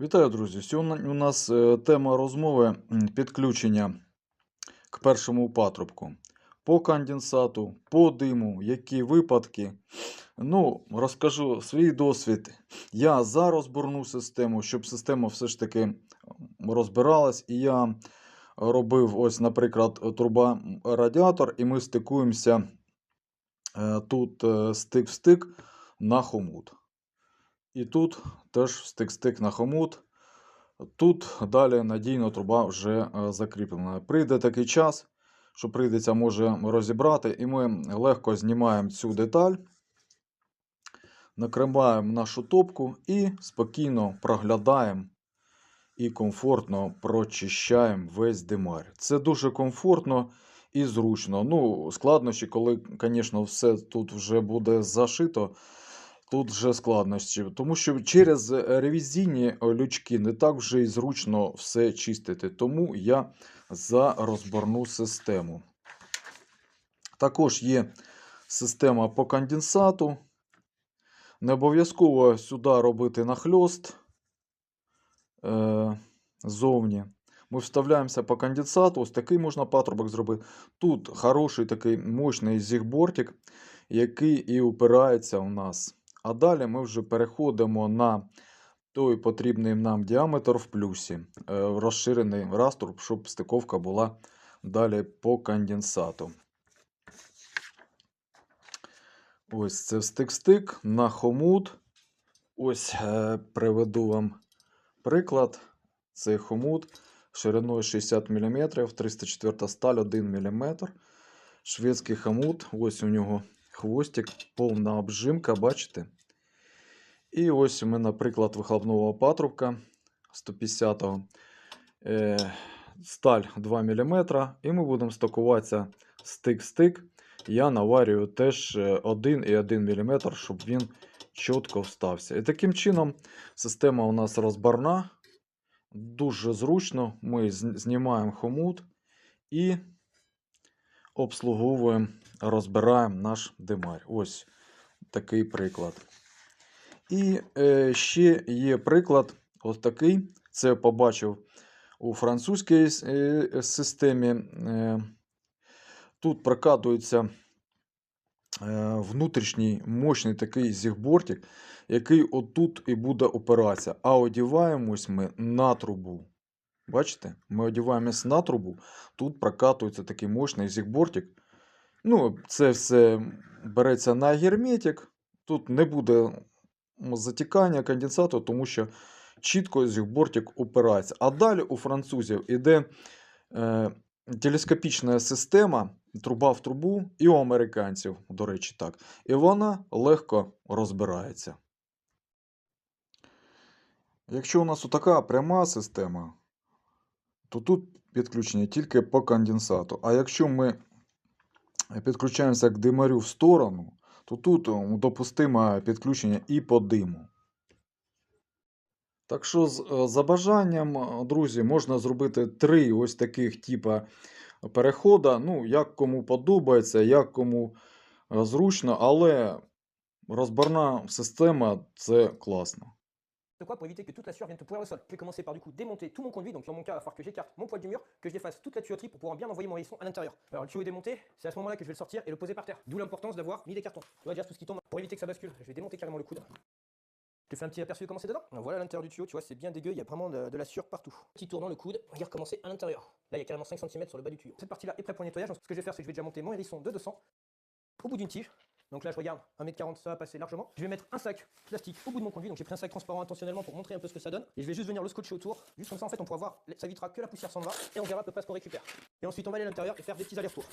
Вітаю, друзі! Сьогодні у нас е, тема розмови підключення к першому патрубку. По конденсату, по диму, які випадки. Ну, розкажу свій досвід. Я за розборну систему, щоб система все ж таки розбиралась. І я робив, ось, наприклад, труба радіатор, і ми стикуємося е, тут е, стик в стик на хомут. І тут теж стик-стик на хомут. Тут далі надійно труба вже е, закріплена. Прийде такий час, що прийдеться може розібрати, і ми легко знімаємо цю деталь, накриваємо нашу топку і спокійно проглядаємо і комфортно прочищаємо весь димар. Це дуже комфортно і зручно. Ну, складнощі, коли, звісно, все тут вже буде зашито. Тут вже складнощі, тому що через ревізійні лючки не так вже і зручно все чистити. Тому я за розборну систему. Також є система по конденсату. Не обов'язково сюди робити нахльост е, ззовні. Ми вставляємося по конденсату. Ось такий можна патрубок зробити. Тут хороший такий мощний зігбортик, який і упирається у нас. А далі ми вже переходимо на той потрібний нам діаметр в плюсі, е, розширений раструб, щоб стиковка була далі по конденсату. Ось це стик-стик на хомут. Ось е, приведу вам приклад. Цей хомут шириною 60 мм, 304 сталь 1 мм. Шведський хомут. Ось у нього хвостик, повна обжимка, бачите? І ось у мене, наприклад, вихлопного патрубка 150-го. Е, сталь 2 мм. І ми будемо стакуватися стик-стик. Я наварюю теж 1,1 мм, щоб він чітко встався. І таким чином система у нас розбарна. Дуже зручно. Ми знімаємо хомут і обслуговуємо, розбираємо наш димар. Ось такий приклад. І е, ще є приклад, ось такий. Це побачив у французькій е, системі. Е, тут прокатується е, внутрішній мощний такий зігбортик, який отут і буде опиратися. А одіваємось ми на трубу. Бачите? Ми одіваємось на трубу. Тут прокатується такий мощний зігбортик. Ну, це все береться на герметик. Тут не буде затікання конденсату, тому що чітко зігбортик упирається. А далі у французів іде е, телескопічна система, труба в трубу, і у американців, до речі, так. І вона легко розбирається. Якщо у нас така пряма система, то тут підключення тільки по конденсату. А якщо ми підключаємося к димарю в сторону, то тут е, допустимо підключення і по диму. Так що, з- е, за бажанням, е, друзі, можна зробити три ось таких типа перехода. Ну, як кому подобається, як кому зручно, але розборна система це класно. De quoi pour éviter que toute la sueur vienne te pourrir le sol. Je vais commencer par du coup démonter tout mon conduit. Donc dans mon cas, il va falloir que j'écarte mon poil du mur, que je défasse toute la tuyauterie pour pouvoir bien envoyer mon hérisson à l'intérieur. Alors le tuyau est démonté, c'est à ce moment-là que je vais le sortir et le poser par terre. D'où l'importance d'avoir mis des cartons. Tu vois déjà tout ce qui tombe. Pour éviter que ça bascule, je vais démonter carrément le coude. Je te fais un petit aperçu de comment c'est dedans. Voilà l'intérieur du tuyau, tu vois, c'est bien dégueu, il y a vraiment de, la sueur partout. Petit tour dans le coude, regarde comment c'est à l'intérieur. Là, il y a carrément 5 cm sur le bas du tuyau. Cette partie-là est prête pour le nettoyage. Donc, ce que je vais faire, c'est que je vais déjà monter mon hérisson de 200 au bout d'une tige. Donc là, je regarde 1m40, ça va passer largement. Je vais mettre un sac plastique au bout de mon conduit. Donc j'ai pris un sac transparent intentionnellement pour montrer un peu ce que ça donne. Et je vais juste venir le scotcher autour. Juste comme ça, en fait, on pourra voir, ça évitera que la poussière s'en va et on verra à peu près ce qu'on récupère. Et ensuite, on va aller à l'intérieur et faire des petits allers-retours.